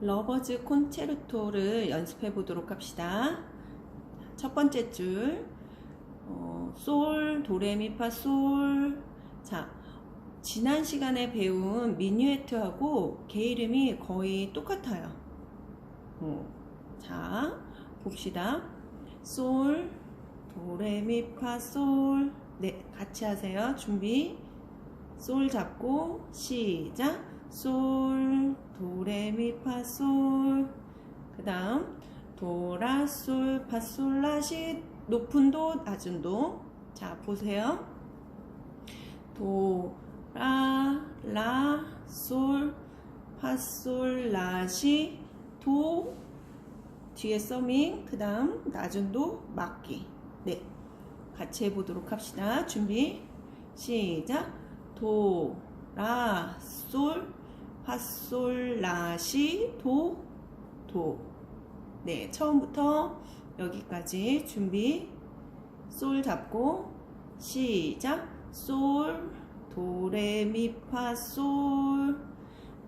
러버즈 콘체르토를 연습해 보도록 합시다. 첫 번째 줄, 어, 솔, 도레미파, 솔. 자, 지난 시간에 배운 미뉴에트하고 개 이름이 거의 똑같아요. 어, 자, 봅시다. 솔, 도레미파, 솔. 네, 같이 하세요. 준비. 솔 잡고 시작. 솔, 도레미파솔. 그 다음 도라, 솔, 파솔, 라시 높은 도, 낮은 도. 자, 보세요. 도, 라, 라, 솔, 파솔, 라시, 도. 뒤에 서밍, 그 다음 낮은 도, 막기. 네. 같이 해보도록 합시다. 준비. 시작. 도, 라, 솔, 파솔, 라시, 도, 도. 네, 처음부터 여기까지 준비. 솔 잡고 시작. 솔, 도, 레, 미, 파, 솔,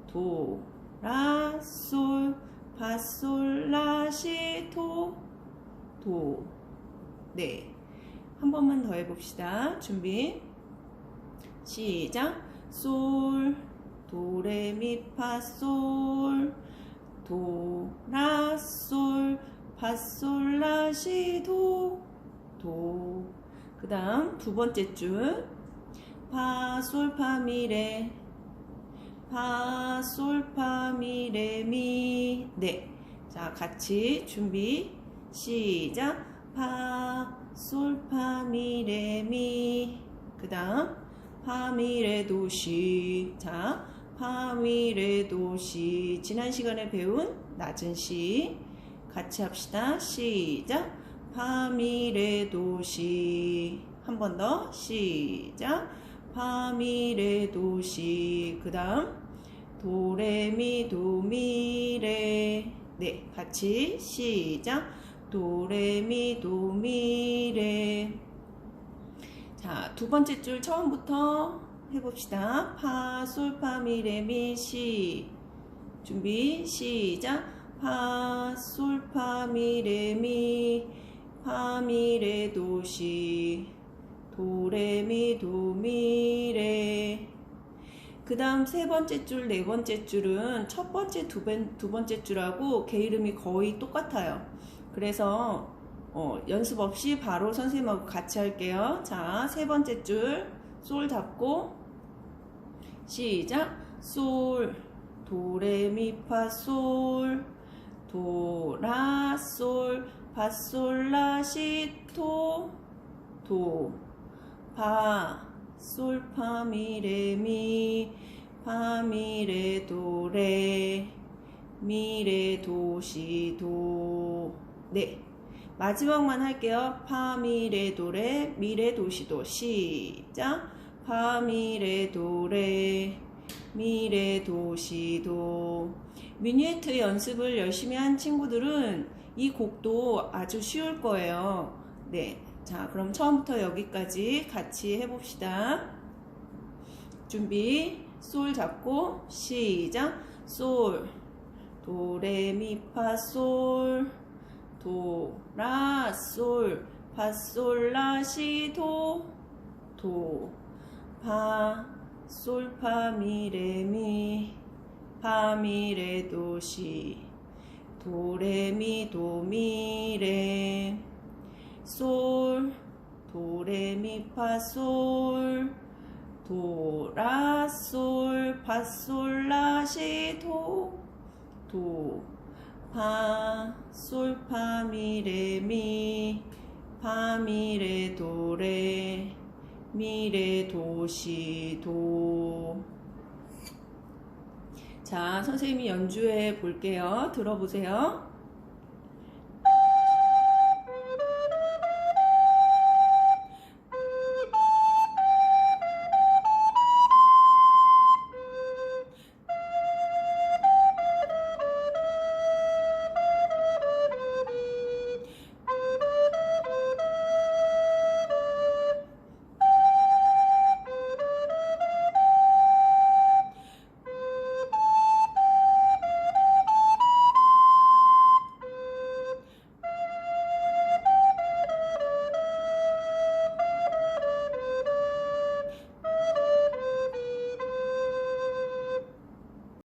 도, 라, 솔, 파, 솔, 라, 시, 도, 도. 네. 한 번만 더 해봅시다. 준비. 시작. 솔, 도, 레, 미, 파, 솔, 도, 라, 솔, 파, 솔, 라, 시, 도, 도. 그 다음 두 번째 줄. 파, 솔, 파, 미, 레. 파, 솔, 파, 미, 레, 미. 네. 자, 같이 준비. 시작. 파, 솔, 파, 미, 레, 미. 그 다음 파미레 도시. 자, 파미레 도 시. 지난 시간에 배운 낮은 시. 같이 합시다. 시작. 파미레 도 시. 한 번 더. 시작. 파미레 도 시. 그 다음 도레미 도미레. 네, 같이 시작. 도레미 도미레. 자, 두 번째 줄 처음부터 해봅시다. 파, 솔, 파, 미, 레, 미, 시. 준비, 시작. 파, 솔, 파, 미, 레, 미. 파, 미, 레, 도, 시. 도, 레, 미, 도, 미, 레. 그 다음 세 번째 줄, 네 번째 줄은 첫 번째, 두, 번, 두 번째 줄하고 개 이름이 거의 똑같아요. 그래서 어, 연습 없이 바로 선생님하고 같이 할게요. 자, 세 번째 줄, 솔 잡고, 시작. 솔, 도, 레, 미, 파, 솔, 도, 라, 솔, 파, 솔, 라, 시, 토, 도, 파, 솔, 파, 미, 레, 미, 파, 미, 레, 도, 레, 미, 레, 도, 시, 도. 네. 마지막만 할게요. 파미레 도레 미레 도시도 시작. 파미레 도레 미레 도시도 미니에트 연습을 열심히 한 친구들은 이 곡도 아주 쉬울 거예요. 네. 자, 그럼 처음부터 여기까지 같이 해봅시다. 준비. 솔 잡고 시작. 솔 도레미파 솔 도, 라, 솔, 파, 솔, 라, 시, 도, 도, 파, 솔, 파, 미, 레, 미, 파, 미, 레, 도, 시, 도, 레, 미, 도, 미, 레, 솔, 도, 레, 미, 파, 솔, 도, 라, 솔, 파, 솔, 라, 시, 도, 도, 파, 솔, 파, 미, 레, 미, 파, 미, 레, 도, 레, 미, 레, 도, 시, 도. 자, 선생님이 연주해 볼게요. 들어보세요.